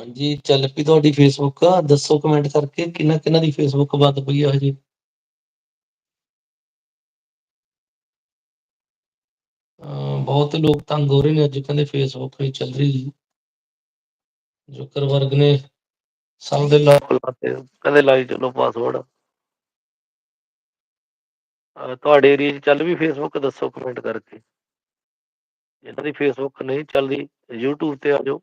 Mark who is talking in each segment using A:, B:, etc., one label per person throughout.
A: ਹਾਂਜੀ, ਚੱਲ ਪਈ ਤੁਹਾਡੀ ਫੇਸਬੁੱਕ ਦੱਸੋ ਕਮੈਂਟ ਕਰਕੇ ਕਿਹਨਾਂ ਕਿਹਨਾਂ ਦੀ ਫੇਸਬੁੱਕ ਬੰਦ ਪਈ ਆ ਹਜੇ? ਬਹੁਤ ਲੋਕ ਤੰਗ ਹੋ ਰਹੇ ਨੇ ਅੱਜ, ਕਹਿੰਦੇ ਫੇਸਬੁੱਕ ਨਹੀਂ ਚੱਲ ਰਹੀ। ਜ਼ੁਕਰਬਰਗ ਨੇ ਸਭ ਦੇ ਲੋਕ ਲਾਤੇ ਕਹਿੰਦੇ ਲਾਈ ਚਲੋ ਪਾਸਵਰਡ ਤੁਹਾਡੇ ਏਰੀਆ 'ਚ ਚੱਲ ਵੀ ਫੇਸਬੁੱਕ ਦੱਸੋ ਕਮੈਂਟ ਕਰਕੇ। ਜਿਹਨਾਂ ਦੀ ਫੇਸਬੁੱਕ ਨਹੀਂ ਚੱਲਦੀ, YouTube ਤੇ ਆ ਜਾਓ।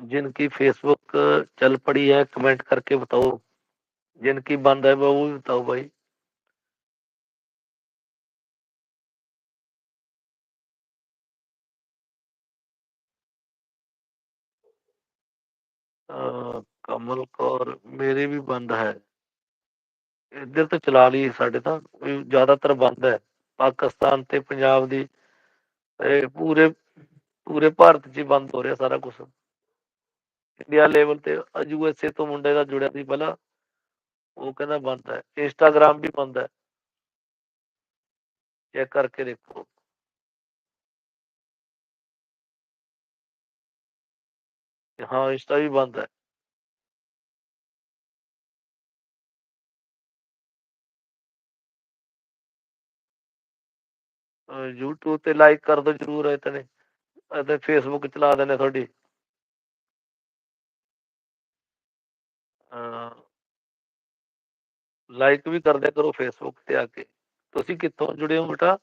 A: जिनकी फेसबुक चल पड़ी है कमेंट करके बताओ जिनकी बंद है वो भी बताओ भाई ਅਹ ਕਮਲ ਕੌਰ ਮੇਰੇ ਵੀ ਬੰਦ ਹੈ ਇੱਧਰ ਤਾਂ ਚਲਾ ਲਈ ਸਾਡੇ ਤਾਂ ਵੀ ਜ਼ਿਆਦਾਤਰ ਬੰਦ ਹੈ ਪਾਕਿਸਤਾਨ ਤੇ ਪੰਜਾਬ ਦੀ ਇਹ ਪੂਰੇ ਪੂਰੇ ਭਾਰਤ 'ਚ ਹੀ ਬੰਦ ਹੋ ਰਿਹਾ ਸਾਰਾ ਕੁਝ ਇੰਡੀਆ ਲੈਵਲ ਤੇ ਯੂਐਸਏ ਤੋਂ ਮੁੰਡੇ ਦਾ ਜੁੜਿਆ ਸੀ ਪਹਿਲਾਂ, ਉਹ ਕਹਿੰਦਾ ਬੰਦ ਹੈ ਇੰਸਟਾਗ੍ਰਾਮ ਵੀ ਬੰਦ ਹੈ। ਚੈੱਕ ਕਰਕੇ ਦੇਖੋ। ਹਾਂ, ਇੰਸਟਾ ਵੀ ਬੰਦ ਹੈ। ਅਹ YouTube ਤੇ ਲਾਈਕ ਕਰ ਦਿਓ ਜਰੂਰ ਇਤਨੇ ਅਤੇ ਫੇਸਬੁੱਕ ਚਲਾ ਦੇਣੇ ਤੁਹਾਡੀ। ਲਾਈਕ ਵੀ ਕਰਦੇ ਕਰੋ ਫੇਸਬੁੱਕ ਤੇ ਆ ਕੇ। ਤੁਸੀਂ ਕਿੱਥੋਂ ਜੁੜੇ ਹੋ ਬੇਟਾ?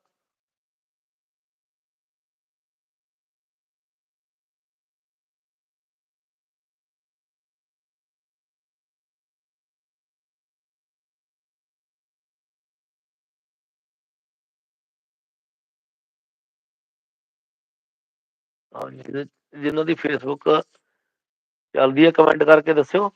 A: ਹਾਂਜੀ ਜਿਹਦੇ- ਜਿਨ੍ਹਾਂ ਦੀ ਫੇਸਬੁੱਕ ਚੱਲਦੀ ਹੈ ਕਮੈਂਟ ਕਰਕੇ ਦੱਸਿਓ।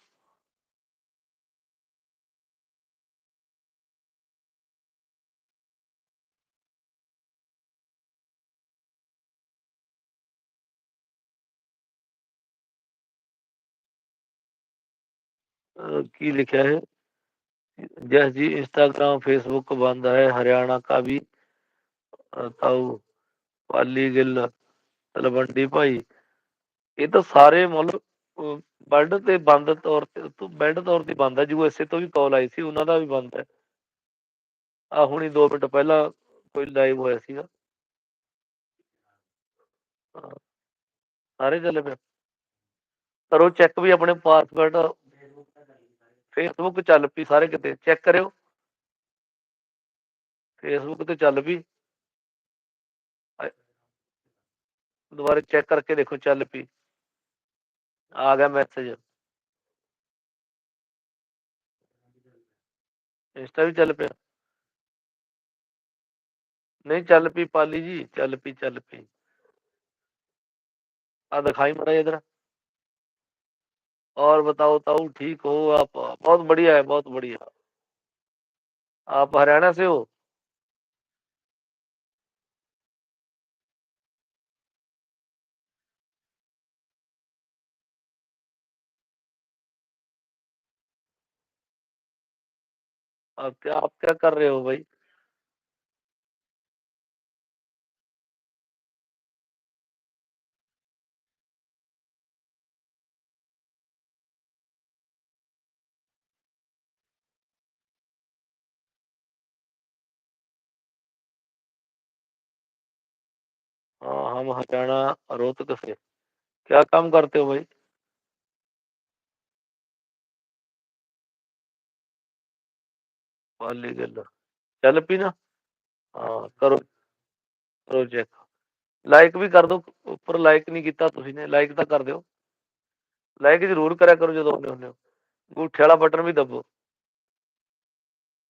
A: ਕੀ ਲਿਖਿਆ ਹੈ? ਜਸ ਜੀ ਇੰਸਟਾਗ੍ਰam ਫੇਸਬੁੱਕ ਬੰਦ ਹੈ, ਹਰਿਆਣਾ ਕਾ ਵੀ ਤਾਉ ਪਾਲੀ ਗਿੱਲ, ਤਲਵੰਡੀ ਭਾਈ। ਇਹ ਤਾਂ ਸਾਰੇ ਮੁੱਲ ਵਰਲਡ ਤੇ ਬੰਦ ਤੌਰ ਤੇ ਵਰਲਡ ਤੌਰ ਤੇ ਬੰਦ ਹੈ ਯੂਐਸਏ ਤੋਂ ਵੀ ਕਾਲ ਆਈ ਸੀ, ਉਹਨਾਂ ਦਾ ਵੀ ਬੰਦ ਹੈ। ਆ ਹੁਣੀ 2 ਮਿੰਟ ਪਹਿਲਾਂ ਕੋਈ ਲਾਈਵ ਹੋਇਆ ਸੀਗਾ। ਸਾਰੇ ਚੱਲੇ ਪਏ। ਕਰੋ ਚੈੱਕ ਵੀ ਆਪਣੇ ਪਾਸਵਰਡ ਫੇਸਬੁੱਕ ਚੱਲ ਪਈ ਸਾਰੇ ਕਿਤੇ ਚੈੱਕ ਕਰਿਓ ਫੇਸਬੁੱਕ ਤੇ ਚੱਲ ਪਈ ਦੁਬਾਰਾ ਚੈੱਕ ਕਰਕੇ ਦੇਖੋ ਚੱਲ ਪਈ ਆ ਗਿਆ ਮੈਸੇਜ ਇੰਸਟਾ ਵੀ ਚੱਲ ਪਿਆ ਨਹੀਂ ਚੱਲ ਪਈ ਪਾਲੀ ਜੀ ਚੱਲ ਪਈ ਚੱਲ ਪਈ आ दिखाई मरा इधर और बताओ, ताऊ, ठीक हो आप? बहुत बढ़िया है, बहुत बढ़िया। आप हरियाणा से हो? आप क्या आप क्या कर रहे हो भाई? हाँ हम हरियाणा रोहतक से क्या काम करते हो भाई पाली गल ਚੱਲ ਪਈ ਨਾ ਹਾਂ ਕਰੋ ਕਰੋ ਚੈੱਕ ਲਾਈਕ ਵੀ ਕਰ ਦਿਓ ਉੱਪਰ ਲਾਈਕ ਨਹੀਂ ਕੀਤਾ ਤੁਸੀਂ ਨੇ ਲਾਈਕ ਤਾਂ ਕਰ ਦਿਓ ਲਾਈਕ ਜ਼ਰੂਰ ਕਰਿਆ ਕਰੋ ਜਦੋਂ ਆਉਂਦੇ ਹੁੰਦੇ ਹੋ ਅੰਗੂਠੇ ਵਾਲਾ ਬਟਨ ਵੀ ਦਬੋ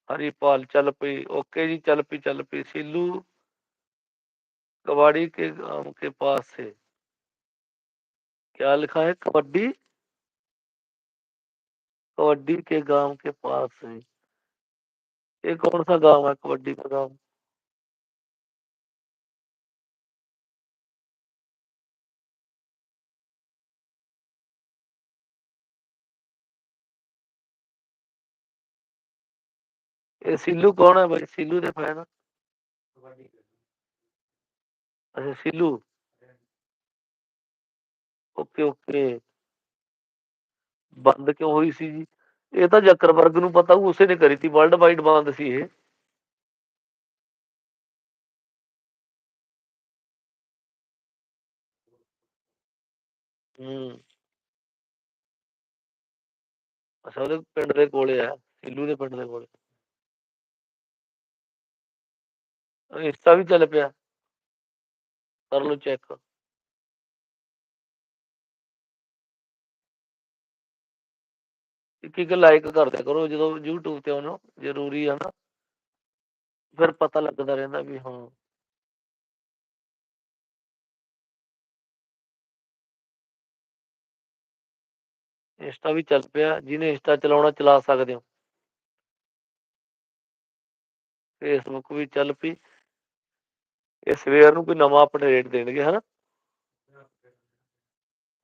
A: हरिपाल चल पई ओके जी चल पई चल पई सिल्लू कबाड़ी के गाँव के पास है। क्या लिखा है? कबड्डी? कबड्डी के गाँव के पास है। ये कौन सा गाँव है कबड्डी का गाँव? ये सिल्लू कौन है भाई? सिल्लू देखा है ना। ਅੱਛਾ ਸਿੱਲੂ। Okay okay. ਬੰਦ ਕਿਉਂ ਹੋਈ ਸੀ ਜੀ? ਇਹ ਤਾਂ ਜੱਕਰਬਰਗ ਨੂੰ ਪਤਾ ਹੋਊ, ਉਸੇ ਨੇ ਕਰੀ ਤੀ, ਵਰਲਡ ਵਾਈਡ ਬੰਦ ਸੀ ਇਹ। ਹੂੰ। ਅੱਛਾ, ਉਹਦੇ ਪਿੰਡ ਦੇ ਕੋਲੇ ਆ, ਸਿੱਲੂ ਦੇ ਪਿੰਡ ਦੇ ਕੋਲੇ। ਇੰਸਟਾ ਵੀ ਚੱਲ ਪਿਆ। ਕਰ ਲਓ ਚੈੱਕ ਇੱਕ ਇੱਕ ਲਾਈਕ ਕਰਦਿਆ ਕਰੋ, ਜਦੋਂ YouTube ਤੇ ਉਹਨੂੰ ਜ਼ਰੂਰੀ ਆ ਨਾ। ਫਿਰ ਪਤਾ ਲੱਗਦਾ ਰਹਿੰਦਾ ਵੀ ਹਾਂ। ਇੰਸਟਾ ਵੀ ਚੱਲ ਪਿਆ, ਜਿਹਨੇ ਇੰਸਟਾ ਚਲਾਉਣਾ ਚਲਾ ਸਕਦੇ ਹੋ। ਫੇਸਬੁੱਕ ਵੀ ਚੱਲ ਪਈ। ਇਹ ਸਵੇਰ ਨੂੰ ਕੋਈ ਨਵਾਂ ਅਪਡੇਟ ਦੇਣਗੇ, ਹਨਾ?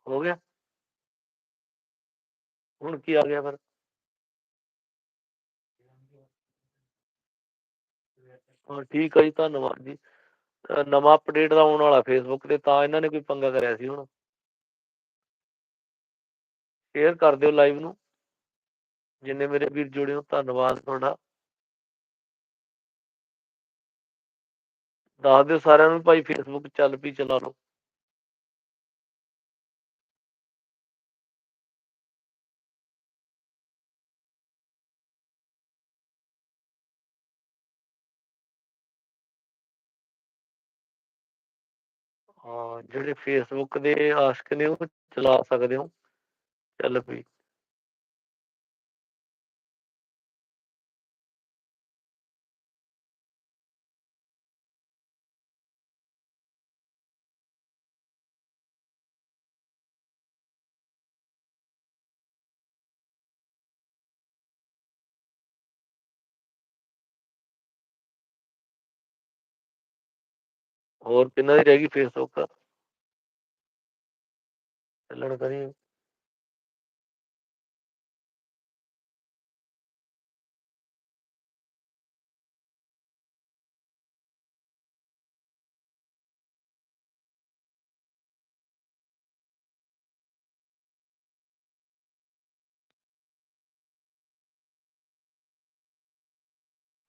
A: ਹੋ ਗਿਆ? ਹੁਣ ਕੀ ਆ ਗਿਆ ਫਿਰ? ਹਾਂ ਠੀਕ ਹੈ ਜੀ, ਧੰਨਵਾਦ ਜੀ। ਨਵਾਂ ਅਪਡੇਟ ਦਾ ਆਉਣ ਵਾਲਾ ਫੇਸਬੁੱਕ ਤੇ, ਤਾਂ ਇਹਨਾਂ ਨੇ ਕੋਈ ਪੰਗਾ ਕਰਿਆ ਸੀ ਹੁਣ। ਸ਼ੇਅਰ ਕਰ ਦਿਓ ਲਾਈਵ ਨੂੰ। ਜਿੰਨੇ ਮੇਰੇ ਵੀਰ ਜੁੜੇ ਹੋ, ਧੰਨਵਾਦ ਤੁਹਾਡਾ। ਦੱਸ ਦਿਓ ਸਾਰਿਆਂ ਨੂੰ ਭਾਈ ਫੇਸਬੁੱਕ ਚੱਲ ਪਈ, ਚਲਾ ਲਓ। ਹਾਂ, ਜਿਹੜੇ ਫੇਸਬੁੱਕ ਦੇ ਆਸ਼ਕ ਨੇ ਉਹ ਚਲਾ ਸਕਦੇ ਹੋ। ਚੱਲ ਪਈ। और पिना ही रहेगी? फेसबुक का। चलन करिए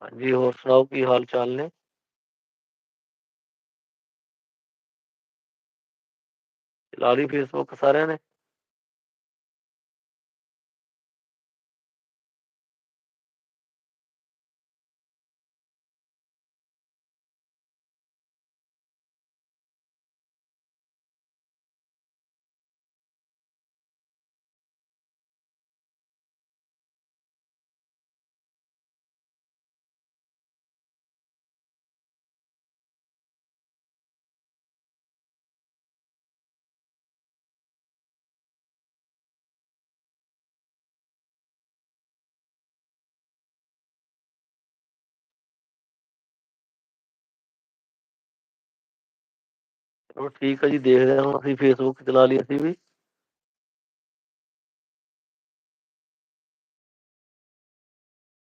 A: हाँ जी, और सुनाओ की हाल चाल ने? ਲਾ ਲਈ ਫੇਸਬੁੱਕ ਸਾਰਿਆਂ ਨੇ। ਚਲੋ ਠੀਕ ਆ ਜੀ ਦੇਖਦੇ ਹਾਂ ਹੁਣ ਅਸੀਂ ਫੇਸਬੁੱਕ ਚਲਾ ਲਈ ਅਸੀਂ ਵੀ।